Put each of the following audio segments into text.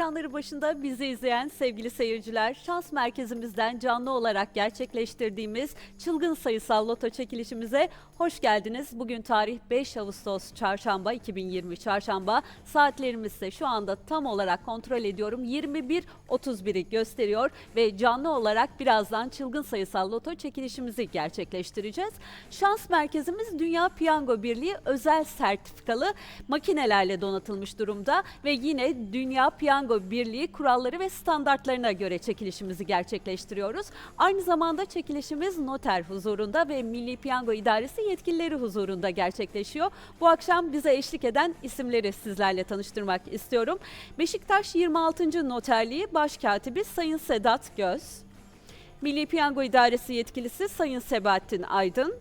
Ekranları başında bizi izleyen sevgili seyirciler, şans merkezimizden canlı olarak gerçekleştirdiğimiz çılgın sayısal loto çekilişimize hoş geldiniz. Bugün tarih 5 Ağustos Çarşamba 2020 Çarşamba. Saatlerimiz ise şu anda tam olarak kontrol ediyorum 21.31'i gösteriyor ve canlı olarak birazdan çılgın sayısal loto çekilişimizi gerçekleştireceğiz. Şans merkezimiz Dünya Piyango Birliği özel sertifikalı makinelerle donatılmış durumda ve yine Dünya Piyango Birliği kuralları ve standartlarına göre çekilişimizi gerçekleştiriyoruz. Aynı zamanda çekilişimiz noter huzurunda ve Milli Piyango İdaresi yetkilileri huzurunda gerçekleşiyor. Bu akşam bize eşlik eden isimleri sizlerle tanıştırmak istiyorum. Beşiktaş 26. Noterliği Başkatibi Sayın Sedat Göz, Milli Piyango İdaresi yetkilisi Sayın Sebahattin Aydın,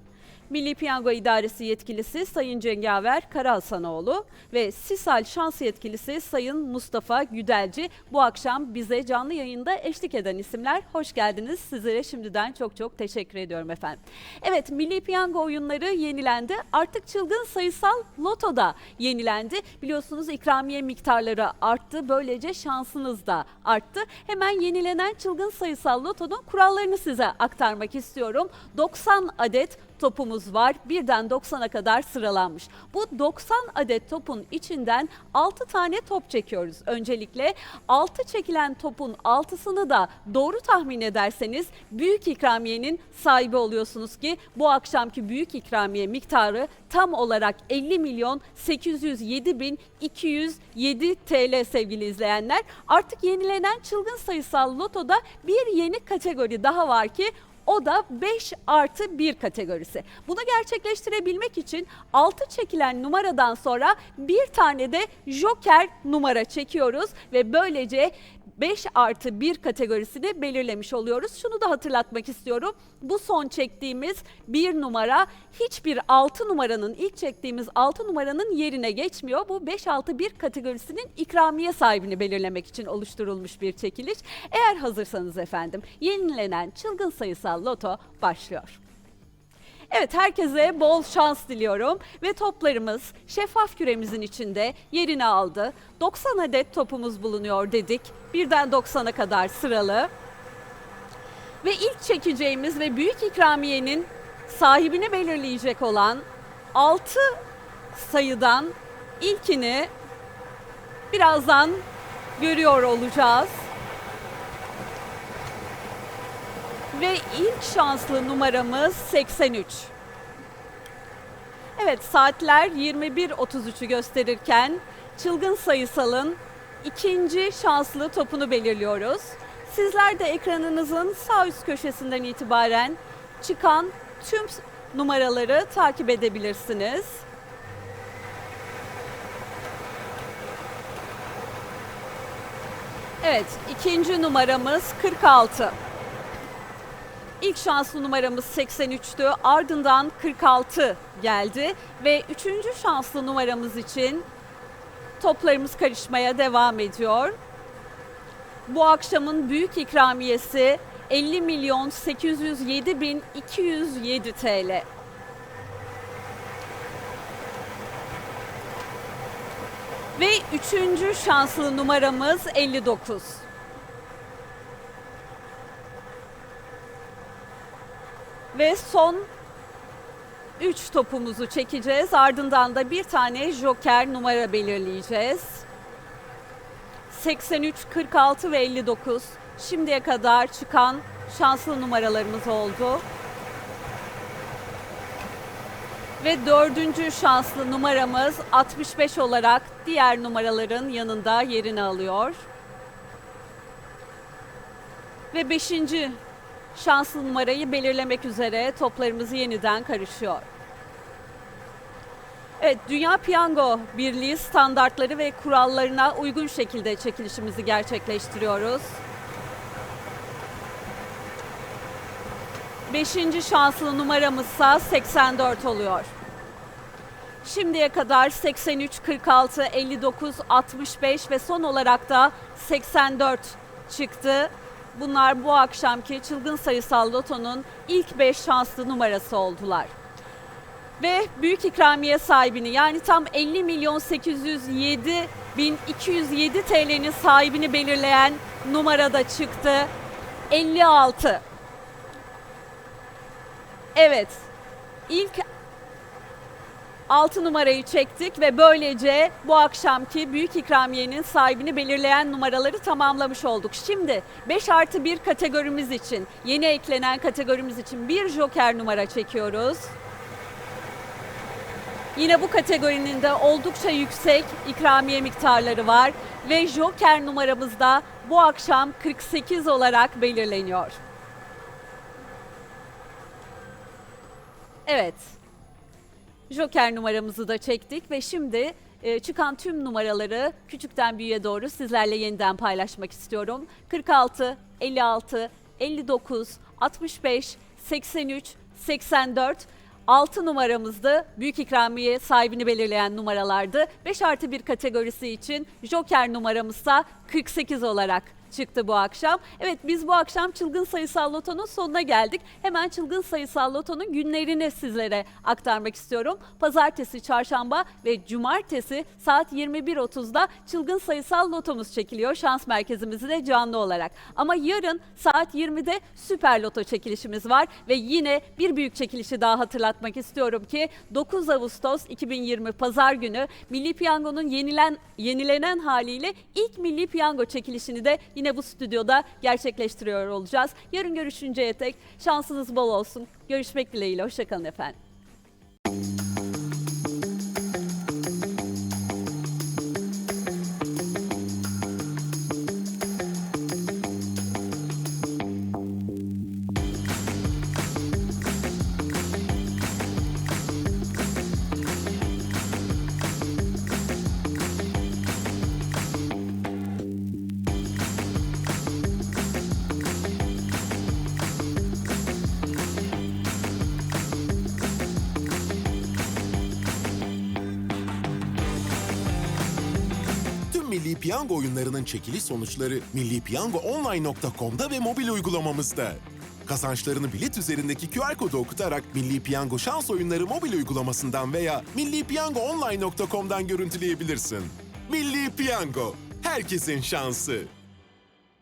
Milli Piyango İdaresi yetkilisi Sayın Cengaver Karahasanoğlu ve SİSAL şans yetkilisi Sayın Mustafa Güdelci bu akşam bize canlı yayında eşlik eden isimler. Hoş geldiniz. Sizlere şimdiden çok çok teşekkür ediyorum efendim. Evet Milli Piyango oyunları yenilendi. Artık çılgın sayısal loto da yenilendi. Biliyorsunuz ikramiye miktarları arttı. Böylece şansınız da arttı. Hemen yenilenen çılgın sayısal lotonun kurallarını size aktarmak istiyorum. 90 adet topumuz var. Birden 90'a kadar sıralanmış. Bu 90 adet topun içinden 6 tane top çekiyoruz. Öncelikle 6 çekilen topun 6'sını da doğru tahmin ederseniz büyük ikramiyenin sahibi oluyorsunuz ki bu akşamki büyük ikramiye miktarı tam olarak 50 milyon 807 bin 207 TL sevgili izleyenler. Artık yenilenen çılgın sayısal lotoda bir yeni kategori daha var ki o da 5 artı 1 kategorisi. Bunu gerçekleştirebilmek için 6 çekilen numaradan sonra bir tane de joker numara çekiyoruz ve böylece 5 artı 1 kategorisini belirlemiş oluyoruz. Şunu da hatırlatmak istiyorum. Bu son çektiğimiz bir numara hiçbir 6 numaranın ilk çektiğimiz 6 numaranın yerine geçmiyor. Bu 5 6 1 kategorisinin ikramiye sahibini belirlemek için oluşturulmuş bir çekiliş. Eğer hazırsanız efendim yenilenen çılgın sayısal loto başlıyor. Evet herkese bol şans diliyorum ve toplarımız şeffaf küremizin içinde yerini aldı. 90 adet topumuz bulunuyor dedik. Birden 90'a kadar sıralı. Ve ilk çekeceğimiz ve büyük ikramiyenin sahibini belirleyecek olan 6 sayıdan ilkini birazdan görüyor olacağız. Ve ilk şanslı numaramız 83. Evet saatler 21.33'ü gösterirken çılgın sayısalın ikinci şanslı topunu belirliyoruz. Sizler de ekranınızın sağ üst köşesinden itibaren çıkan tüm numaraları takip edebilirsiniz. Evet, ikinci numaramız 46. İlk şanslı numaramız 83'tü. Ardından 46 geldi ve üçüncü şanslı numaramız için toplarımız karışmaya devam ediyor. Bu akşamın büyük ikramiyesi 50 milyon 807 bin 207 TL. Ve üçüncü şanslı numaramız 59. Ve son 3 topumuzu çekeceğiz. Ardından da bir tane joker numara belirleyeceğiz. 83, 46 ve 59 şimdiye kadar çıkan şanslı numaralarımız oldu. Ve dördüncü şanslı numaramız 65 olarak diğer numaraların yanında yerini alıyor. Ve beşinci şanslı numarayı belirlemek üzere toplarımız yeniden karışıyor. Evet, Dünya Piyango Birliği standartları ve kurallarına uygun şekilde çekilişimizi gerçekleştiriyoruz. Beşinci şanslı numaramızsa 84 oluyor. Şimdiye kadar 83, 46, 59, 65 ve son olarak da 84 çıktı. Bunlar bu akşamki çılgın sayısal lotonun ilk 5 şanslı numarası oldular. Ve büyük ikramiye sahibini yani tam 50 milyon 807 1207 TL'nin sahibini belirleyen numarada çıktı. 56. Evet. İlk 6 numarayı çektik ve böylece bu akşamki büyük ikramiyenin sahibini belirleyen numaraları tamamlamış olduk. Şimdi 5 artı 1 kategorimiz için, yeni eklenen kategorimiz için bir joker numara çekiyoruz. Yine bu kategorinin de oldukça yüksek ikramiye miktarları var ve joker numaramız da bu akşam 48 olarak belirleniyor. Evet. Joker numaramızı da çektik ve şimdi e, çıkan tüm numaraları küçükten büyüğe doğru sizlerle yeniden paylaşmak istiyorum. 46, 56, 59, 65, 83, 84, 6 numaramızdı. Büyük ikramiye sahibini belirleyen numaralardı. 5 artı 1 kategorisi için Joker numaramızsa 48 olarak çıktı bu akşam. Evet biz bu akşam Çılgın Sayısal Loto'nun sonuna geldik. Hemen Çılgın Sayısal Loto'nun günlerini sizlere aktarmak istiyorum. Pazartesi, çarşamba ve cumartesi saat 21.30'da Çılgın Sayısal Loto'muz çekiliyor. Şans merkezimizde de canlı olarak. Ama yarın saat 20'de Süper Loto çekilişimiz var ve yine bir büyük çekilişi daha hatırlatmak istiyorum ki 9 Ağustos 2020 Pazar günü Milli Piyango'nun yenilen yenilenen haliyle ilk Milli Piyango çekilişini de yine bu stüdyoda gerçekleştiriyor olacağız. Yarın görüşünceye tek şansınız bol olsun. Görüşmek dileğiyle. Hoşçakalın efendim. Piyango oyunlarının çekiliş sonuçları millipiyangoonline.com'da ve mobil uygulamamızda. Kazançlarını bilet üzerindeki QR kodu okutarak Milli Piyango şans oyunları mobil uygulamasından veya millipiyangoonline.com'dan görüntüleyebilirsin. Milli Piyango, herkesin şansı.